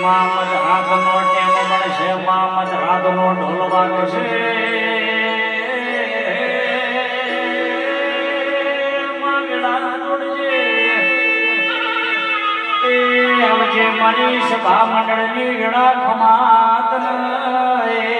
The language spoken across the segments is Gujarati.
મામદ હાથનો ટેમ મળશે મામદ હાથનો ઢોલ વાગશે આવજે મારી સભા મંડળની ગળા ખમાતન એ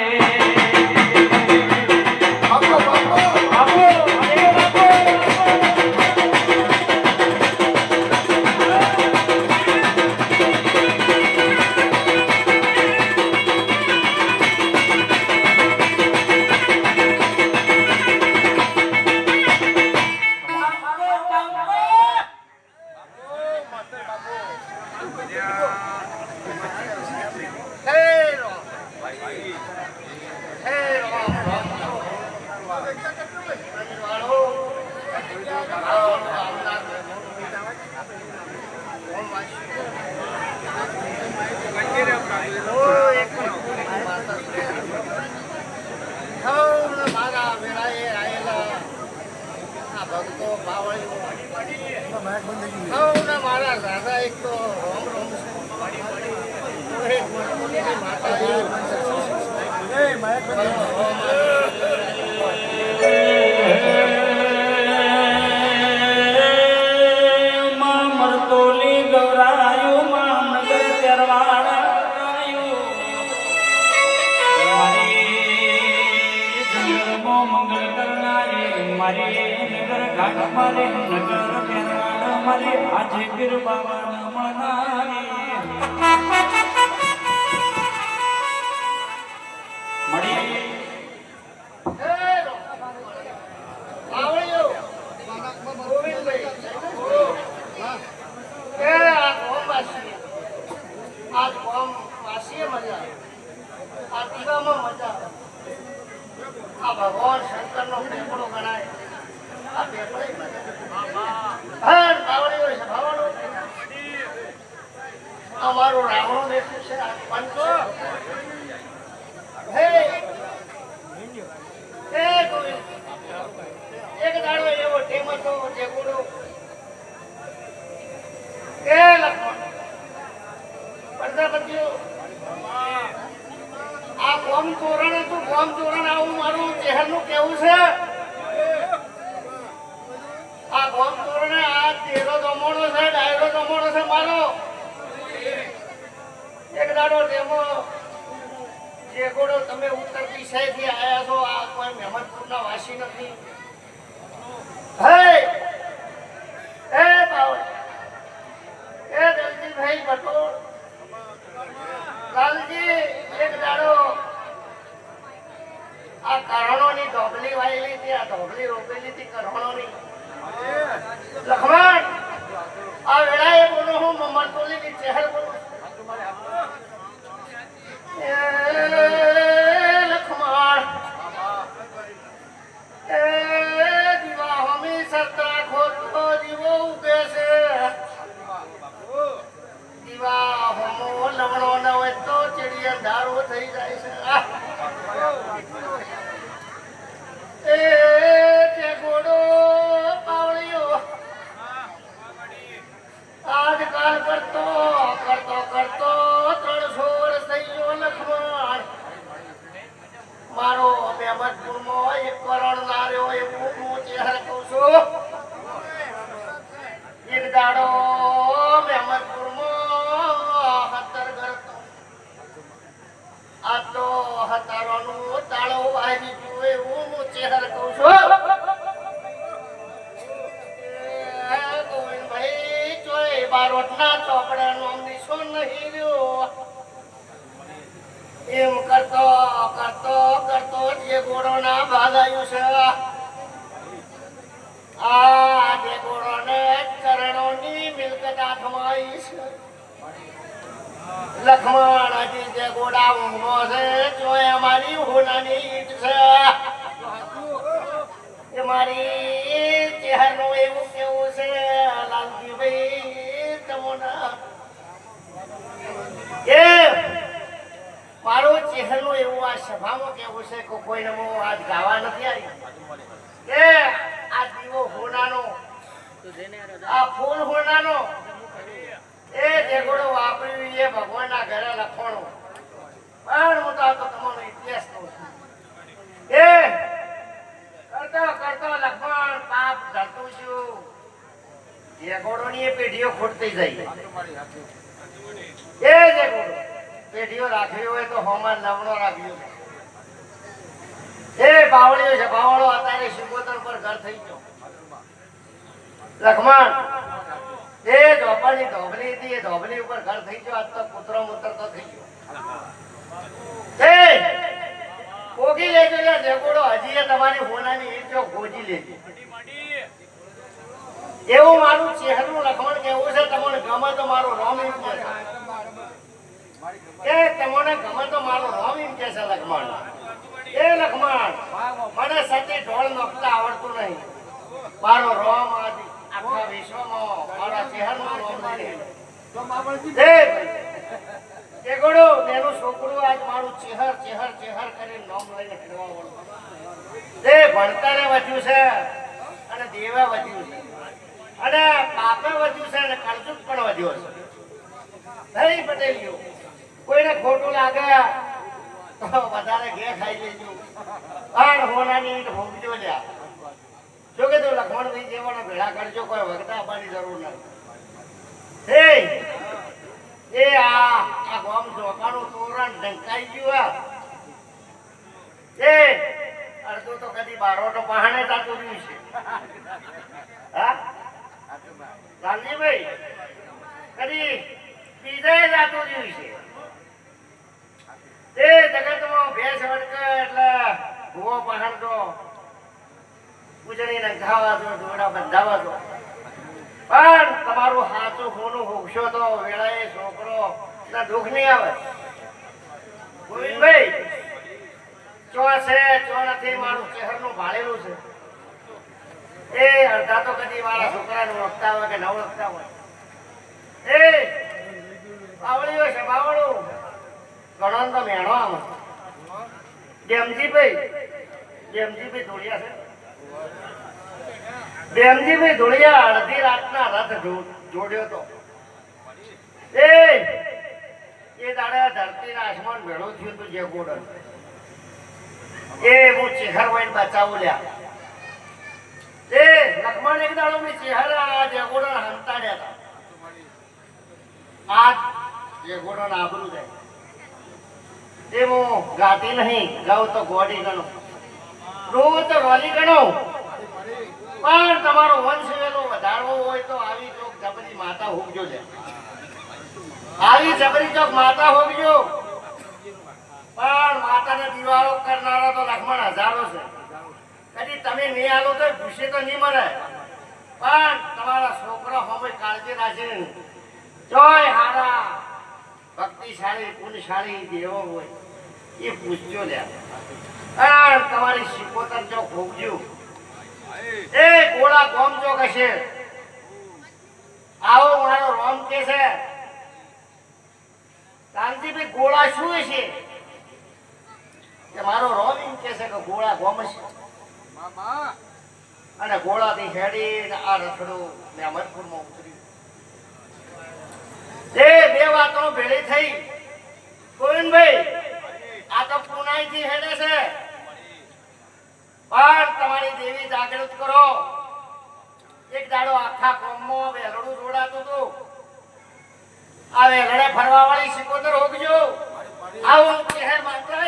મારી નગર ઘાટ મારી નગર મારી આજે પીર બાબા અમારું રાવણ બેઠું છે પંચ. હે. ગોવિંદ. એક દાડો એવો ટેમ હતો જે ગુરુ. એ લખણ પ્રજાપતિઓ. આ કોમ તોરણ હતું કોમ તોરણ આવું મારું ચહેરનું કેવું છે? આ કોમ તોરણ આ તેરો દમોણો છે ડાયરો દમોણો છે મારો નથી. હે! એ બાવળ! એ દલજીભાઈ ભટોળ લાલજી આ કરણોની ધોબલી વાયેલી હતી, આ ધોબલી રોપેલી હતી કરણોની નો આ જે ગોળોને ચરણોની મિલકત હાથમાં આવી લખમણ હજી જે ગોડા ઊંઘનો છે હોનાની ઈટ કેવું છે કે કોઈને હું ગાવા નથી આવી? એ, આ આ ફૂલ હોનાનો. એ દેગોડો વાપર્યું એ ભગવાનના ઘરે લખવાનું. પણ કરતો લખમણ એ પેઢીઓ ખૂટતી રાખ્યો. એ બાવળીઓ છે, બાવળો અત્યારે શિકોતર પર ઘર થઈ ગયો. લખમણ, એ ધોપણની ધોબલી હતી, એ ધોબલી ઉપર ઘર થઈ ગયો. આજ તો પુત્ર મૂત્ર તો થઈ ગયો એ કોગી લેજો લે દેગોડો હજી તમારી હોનાની ઈટ ગોજી લેજો. એવું મારું ચહેરું લખમણ કેવું છે તમને ગમે તો મારો રોમ એમ કે છે. તમને ગમે તો મારો રોમ એમ કે છે લખમણ એ લખમણ મને સતી ઢોળ નખતા આવડતું નહીં. મારો રોમ આખા વિશ્વમાં મારા ચહેરનું રોમ નહીં. એ એ ગોડો તેનું છોકરું આજ મારું ચેહર ચેહર ચેહર કરીને નામ લઈને ફેરવા વાળું. એ ભણતરે વધ્યું છે અને દેવા વધ્યું છે. અને પાપે વધ્યું છે અને કરજુત પણ વધ્યો છે. નહીં પટેલીઓ, કોઈને ખોટું લાગે તો વધારે ઘે ખાઈ લેજો. પણ હોનાની ઈટ ભોગજો લ્યા. જો કે તું લખમણભાઈ જેવાના ભેળા કરજો, કોઈ વખત આપવાની જરૂર નથી. એ આ તો છે. એ જગતમાં ભેંસ વડક એટલે ભૂવો પહાડતો ઉજળી નંખાવા દો દોડા બંધાવા દો પણ તમારું સાચું હોનું હોગશો તો વેળાએ છોકરો ના દુઃખ નહીં આવે. ગોવિંદભાઈ ચો છે ચો નથી મારું શહેરનું ભાળેલું છે. એ અડધા તો કદી મારા છોકરાને ઓળખતા હોય કે ન ઓળખતા હોય. એ બાવળીઓ છે, બાવળું. ઘણો તો મેણો આમ. જેમજીભાઈ જેમજીભાઈ ધોળિયા છે. બેમજીભાઈ ધોળિયા અડધી રાતના રથ જોડ્યો તો. એ એ એક દાડો મેં ચેહર આ જે હંતાડ્યા હતા આજ જે ગોડન આબરું જાય. એ ગાતી નહીં, ગાઉં તો ગોડી ગણો. રોજ તો રોલી ગણો. પણ તમારો વંશ વેલો વધારવો હોય તો આવી ચોક જબરી માતા હોગજો છે આવી જબરી ચોક માતા હોગજો. પણ માતાને દિવાળો કરનારા તો લખમણ હજારો છે. કદી તમે નહીં આલો તો ભૂસે તો નહીં મળે પણ તમારા છોકરા હોમે કાળજી રાખીને જોય હારા. ભક્તિશાળી, પુણ્યશાળી દેવો હોય. એ પૂછજો લે તમારી શિકોતર જો ભોગજો એ ગોળા ગોમ કશે. આવો મારો રોમ કે છે. કાંતિભાઈ ગોળા શું છે કે મારો રોમ એમ કે છે કે ગોળા ગોમ છે અને ગોળાથી હેડી આ રથડું ને અમરપુરમાં ઉતર્યું. એ બે વાતો ભેળી થઈ. ગોવિંદભાઈ, આ તો પુનાઈથી હેડે છે. પણ તમારી દેવી જાગૃત કરો. એક દાડો આખા ગામમાં વેલડું જોડાતું હતું. આ વેલડે ફરવા વાળી સિકોતર હોગજો. આવું કહેર માત્ર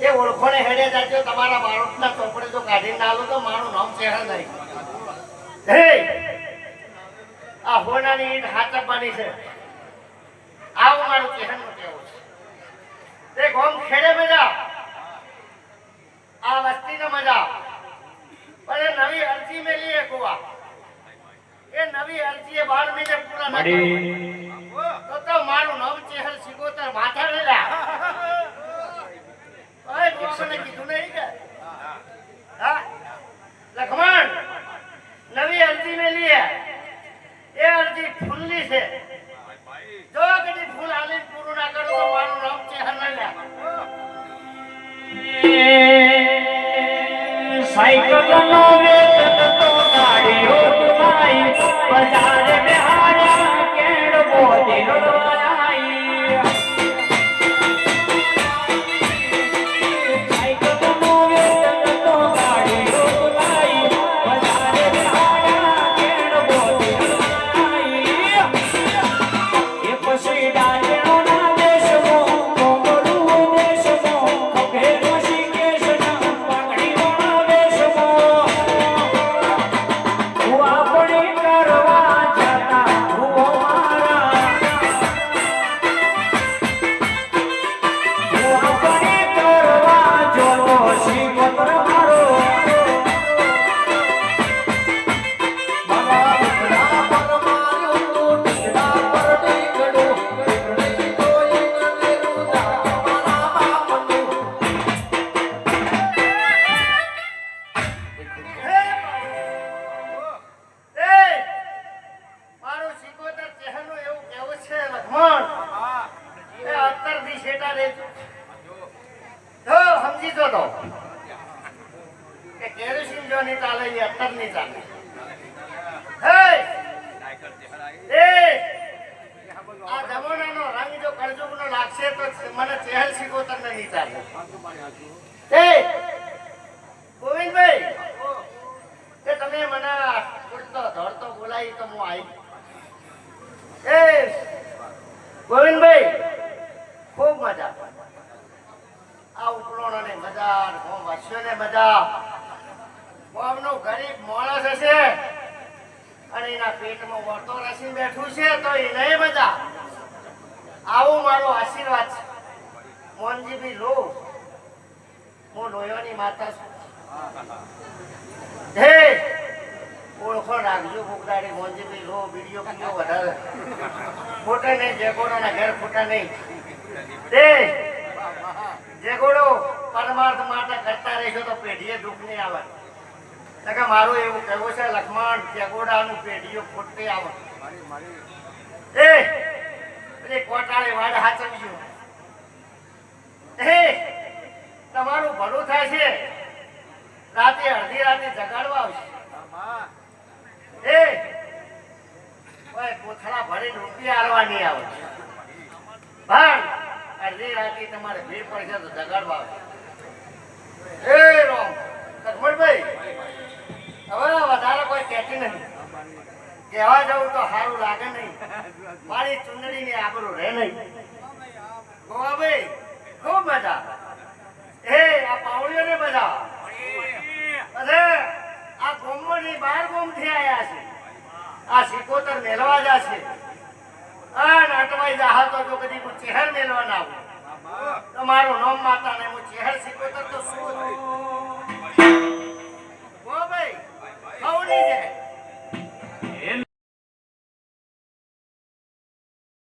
એ ઓળખોણે હેડે જાજો તમારા બાળકના ચોપડે જો કાઢી ના તો મારું નામ ચહેરા નહીં. હે! આ હોનાની ઈંટ હાચપવાની છે. આવું મારું ચહેરનું કહેવું છે. તે ગોમ ખેડે મજા. આ વસ્તીને મજા. પણ એ નવી અરજી મેલી એક એ નવી અરજી એ બાળ મહિને પૂરા ન મારું નવ ચહેર સિકોતર માથા લેલા. ઓય નવી અરજી મેલી હે એ અરજી ફૂલની છે. જો ફૂલ આલીને પૂરું ના કરો તો મારું નામ ચહેર ના લખમણ એ અત્તરથી શેટા રહેજો જો, સમજી જો તો. કે કેરોસીન જો નહીં ચાલે, એ અત્તર નહીં ચાલે. હે! આ જમાનાનો રંગ જો કળજુગનો લાગશે તો મને ચહેલ શીખો તમને નહીં ચાલે. એ! ગોવિંદભાઈ કે તમે મને ઉડતો ધરતો બોલાવી તો હું આવી એ ગોવિંદભાઈ ખૂબ મજા આ ઉપલોણોને મજા ગામ મજા ગામનો ગરીબ માણસ હશે અને એના પેટમાં વર્તો રસી બેઠું છે તો એને બધા આવું મારો આશીર્વાદ છે. મોનજીભાઈ, લો. હું લોયોની માતા છું. હે, ઓળખો રાખજો ભૂખદાડી મોંજીભાઈ લો, વીડિયો પીયો વધારે. ખોટા નહીં, જેગોડોના ઘેર ખોટા નહીં. જેગોડો પરમાર્થ માટે કરતા રહેશો તો પેઢીએ દુઃખ નહીં આવે. એટલે મારું એવું કહેવું છે, લક્ષ્મણ જેગોડાનું પેઢીઓ ખોટે આવે. એ કોટાળી વાડ હાચવજો એ તમારું ભલું થાય છે. રાતે અડધી રાતે જગાડવા આવશે. એ કોથળા ભરીને રૂપિયા આવવાની નહીં આવે. પણ અડધી રાતે તમારે ભીડ પડશે તો જગાડવા આવશે. એ રોમ. લક્ષ્મણભાઈ હવે વધારે કોઈ કહેતી નહીં. કહેવા જવું તો સારું લાગે નહીં. મારી ચુંદડીની આબરું રહે નહીં. ગોવાભાઈ